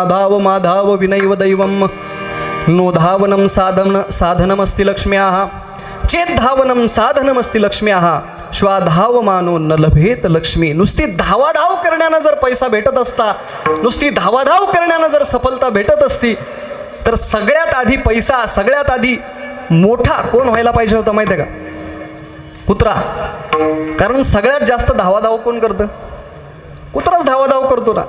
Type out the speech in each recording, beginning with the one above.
धाव माधाव विनैव दैवं नो धावनं साधन साधनमस्ति लक्ष्म्याः। चेद्धावनं साधनमस्ति लक्ष्म्याः। श्वाधावमानो न लभेत लक्ष्मी। नुसती धावाधाव करण्यानं जर पैसा भेटत असता नुसती धावाधाव करण्यानं जर सफलता भेटत असती तर सगळ्यात आधी पैसा सगळ्यात आधी मोठा कोण व्हायला पाहिजे होता माहिती आहे का? कुत्रा. कारण सगळ्यात जास्त धावाधाव कोण करतं? कुत्राच धावाधाव करतो ना.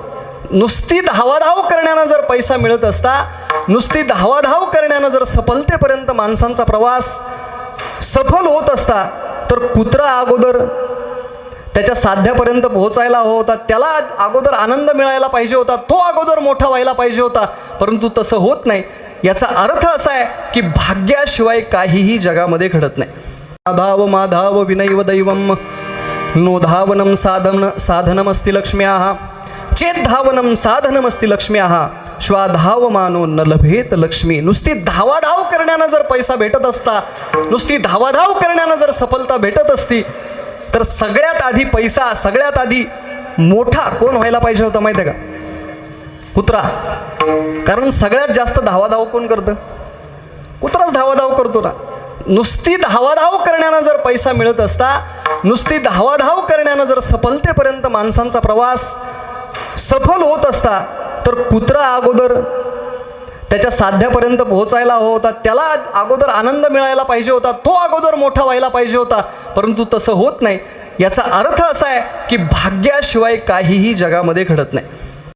नुसती धावाधाव करण्यानं जर पैसा मिळत असता नुसती धावाधाव करण्यानं जर सफलतेपर्यंत माणसांचा प्रवास सफल होत असता तर कुत्रा अगोदर त्याच्या साध्यापर्यंत पोहोचायला हवा होता. त्याला अगोदर आनंद मिळायला पाहिजे होता. तो अगोदर मोठा व्हायला पाहिजे होता. परंतु तसं होत नाही. याचा अर्थ असा आहे की भाग्याशिवाय काहीही जगामध्ये घडत नाही. माधाव माधाव विनैव दैवं नो धावनं साधन लक्ष्मी आहा चेद्धावनं साधनमस्ति श्वाधाव मानो न लभेत लक्ष्मी। नुसती धावाधाव करण्यानं जर पैसा भेटत असता नुसती धावाधाव करण्यानं जर सफलता भेटत असती तर सगळ्यात आधी पैसा सगळ्यात आधी मोठा कोण व्हायला पाहिजे होता माहिती आहे का? कुत्रा. कारण सगळ्यात जास्त धावाधाव कोण करतं? कुत्राच धावाधाव करतो ना. नुसती धावाधाव करण्यानं जर पैसा मिळत असता नुसती धावाधाव करण्यानं जर सफलतेपर्यंत माणसांचा प्रवास सफल होत असता तर कुत्रा अगोदर त्याच्या साध्यापर्यंत पोहोचायला हवा होता. त्याला अगोदर आनंद मिळायला पाहिजे होता. तो अगोदर मोठा व्हायला पाहिजे होता. परंतु तसं होत नाही. याचा अर्थ असा आहे की भाग्याशिवाय काहीही जगामध्ये घडत नाही.